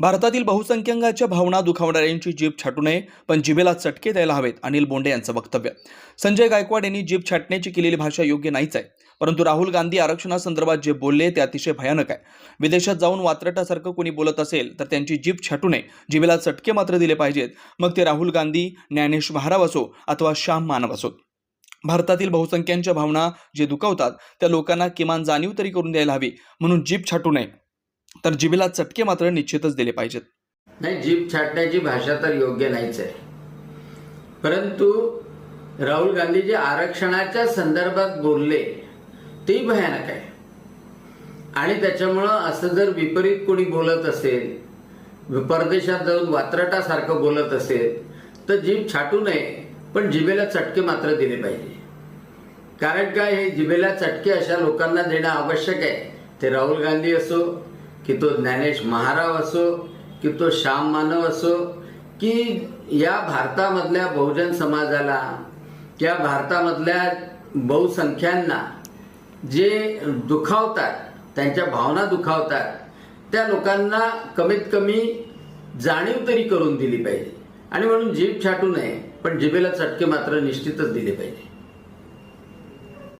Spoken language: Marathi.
भारतातील बहुसंख्यांकाच्या भावना दुखावणाऱ्यांची जीभ छाटू नये पण जिभेला चटके द्यायला हवेत अनिल बोंडे यांचं वक्तव्य. संजय गायकवाड यांनी जीभ छाटण्याची केलेली भाषा योग्य नाहीच आहे. परंतु राहुल गांधी आरक्षणासंदर्भात जे बोलले ते अतिशय भयानक आहे. विदेशात जाऊन वात्रटासारखं कोणी बोलत असेल तर त्यांची जीभ छाटू नये. जिभेला चटके मात्र दिले पाहिजेत. मग ते राहुल गांधी ज्ञानेश महाराव असो अथवा श्याम मानव असोत भारतातील बहुसंख्यांच्या भावना जे दुखावतात त्या लोकांना किमान जाणीव तरी करून द्यायला हवी. म्हणून जीभ छाटू नये. तर जिभेला चटके मात्र निश्चितच दिले पाहिजेत. नाही जीभ छाटण्याची भाषा तर योग्य नाहीच आहे. परंतु राहुल गांधी जे आरक्षणाच्या संदर्भात बोलले ते भयानक आहे. आणि त्याच्यामुळं असं जर विपरीत कोणी बोलत असेल परदेशात जाऊन वात्रटासारखं बोलत असेल तर जीभ छाटू नये पण जिभेला चटके मात्र दिले पाहिजे. कारण काय हे जिभेला चटके अशा लोकांना देणं आवश्यक आहे. ते राहुल गांधी असो की तो ज्ञानेश महाराव असो की तो श्याम मानव असो की या भारतामधल्या बहुजन समाजाला या भारतामधल्या बहुसंख्यांना जे दुखावतात त्यांच्या भावना दुखावतात त्या लोकांना कमीत कमी जाणीव तरी करून दिली पाहिजे. आणि म्हणून जीभ छाटू नये पण जिभेला चटके मात्र निश्चितच दिले पाहिजे.